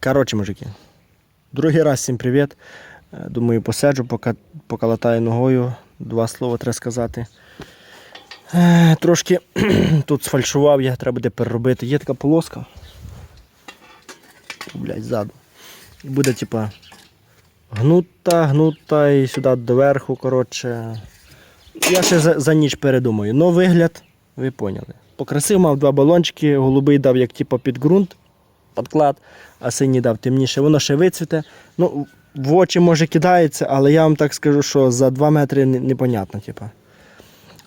Коротше, мужики. Другий раз всім привіт. Е, Думаю, посиджу, поки, поки ногою. Два слова треба сказати. Е, Трошки тут сфальшував я, треба буде переробити. Є така полоска. Блять, ззаду. Буде, типа, гнута, гнута і сюди доверху, коротше. Я ще за, за ніч передумаю. Но вигляд, ви поняли. Покрасив, мав два балончики, голубий дав як типа під ґрунт, підклад, а синій дав темніше. Воно ще вицвіте. Ну, в очі може кидається, але я вам так скажу, що за 2 метри непонятно. Типа.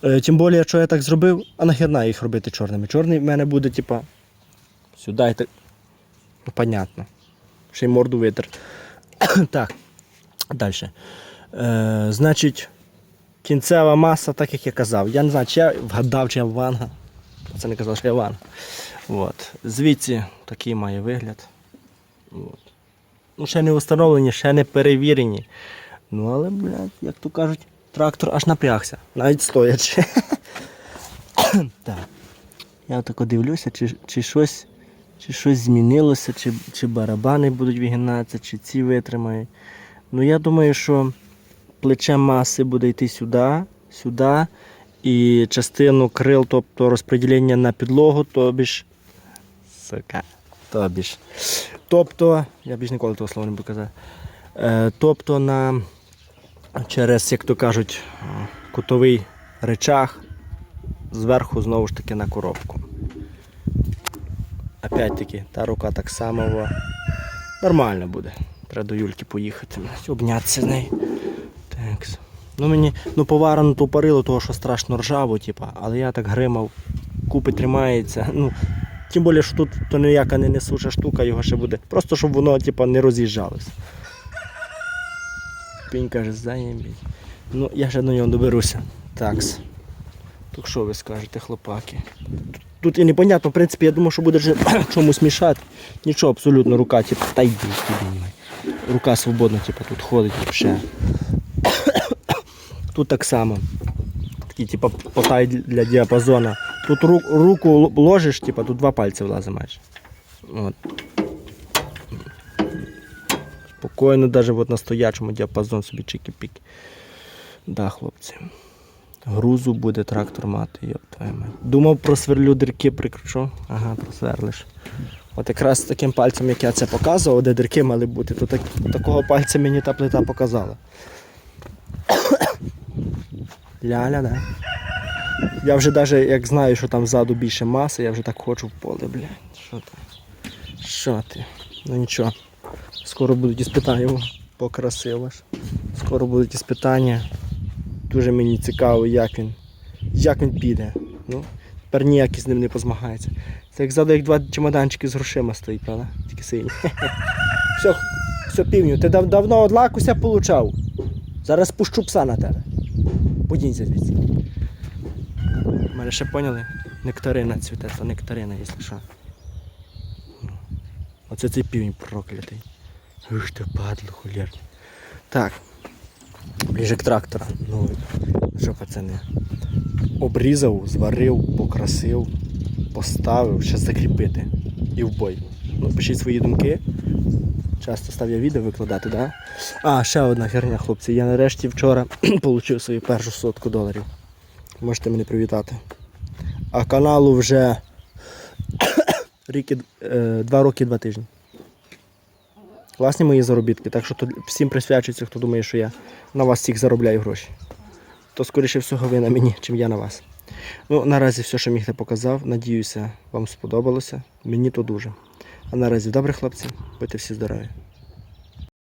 Е, Тим більше, що я так зробив, а нахерна їх робити чорними. Чорний в мене буде, типа, сюди і так. Ну, понятно. Ще й морду витер. так, далі. Е, значить, кінцева маса, так як я казав. Я не знаю, чи я вгадав, чи я ванга. Це не казав, що я ванга. От. Звідси такий має вигляд. От. Ну, ще не встановлені, ще не перевірені. Ну, але, блядь, як то кажуть, трактор аж напрягся, навіть стоячи. так. Я тако дивлюся, чи, чи щось. Чи щось змінилося, чи, чи барабани будуть вигинатися, чи ці витримають. Ну я думаю, що плече маси буде йти сюди, сюди, і частину крил, тобто розподілення на підлогу, тобі ж. Сука. Тобі ж. Тобто, я більш ніколи того слова не буду казати. Е, тобто на через, як то кажуть, кутовий речах, зверху знову ж таки на коробку. Опять-таки, та рука так само. Нормально буде. Треба до Юльки поїхати, обнятися з нею. Так. Ну мені ну поварено то парило, того що страшно ржаво, типа, але я так гримав, купи тримається. Ну, тим більше, що тут то ніяка не несуча штука, його ще буде. Просто щоб воно типа, не роз'їжджалося. Пінь каже, заєбіть. Ну, я ще до нього доберуся. Такс. Так що ви скажете, хлопаки? Тут і непонятно, в принципі, я думав, що буде вже чомусь мішати. Нічого, абсолютно рука, типу, та йди, йди, май. Рука свободно, типу, тут ходить взагалі. Тут так само. Такий, типу, потай для діапазону. Тут ру- руку ложиш, типу, тут два пальці влазить майже. От. Спокійно, навіть от на стоячому діапазон собі чики-піки. Да, хлопці. Грузу буде трактор мати, йоп твою мать. Думав просверлю дірки, прикручу. Ага, просверлиш. От якраз таким пальцем, як я це показував, де дірки мали бути, то так, такого пальця мені та плита показала. Ля-ля, да. Я вже навіть як знаю, що там ззаду більше маси, я вже так хочу в поле, блядь. Що ти? Що ти? Ну нічого. Скоро будуть іспитання. О, Покрасиво ж. Скоро будуть іспитання. Дуже мені цікаво, як він, як він піде. Ну, тепер ніякий з ним не позмагається. Це як ззаду як два чемоданчики з грошима стоїть, правда? Тільки сині. Все, все півню, ти дав, давно од лакуся получав. Зараз пущу пса на тебе. Подінься звідси. Мене ще поняли? Нектарина цвіте, то нектарина, якщо що. Оце цей півень проклятий. Ух ти падло, хулєрні. Так. Ближе к трактора. Ну, що пацани. Обрізав, зварив, покрасив, поставив, ще закріпити. І в бой. Ну, пишіть свої думки. Часто став я відео викладати? Да? А, ще одна херня, хлопці. Я нарешті вчора отримав свою першу сотку доларів. Можете мене привітати. А каналу вже рік е, і два тижні. Класні мої заробітки, так що всім присвячується, хто думає, що я на вас всіх заробляю гроші. То скоріше всього ви на мені, чим я на вас. Ну, наразі все, що міг не показав. Надіюся, вам сподобалося. Мені то дуже. А наразі добре, хлопці, будьте всі здорові.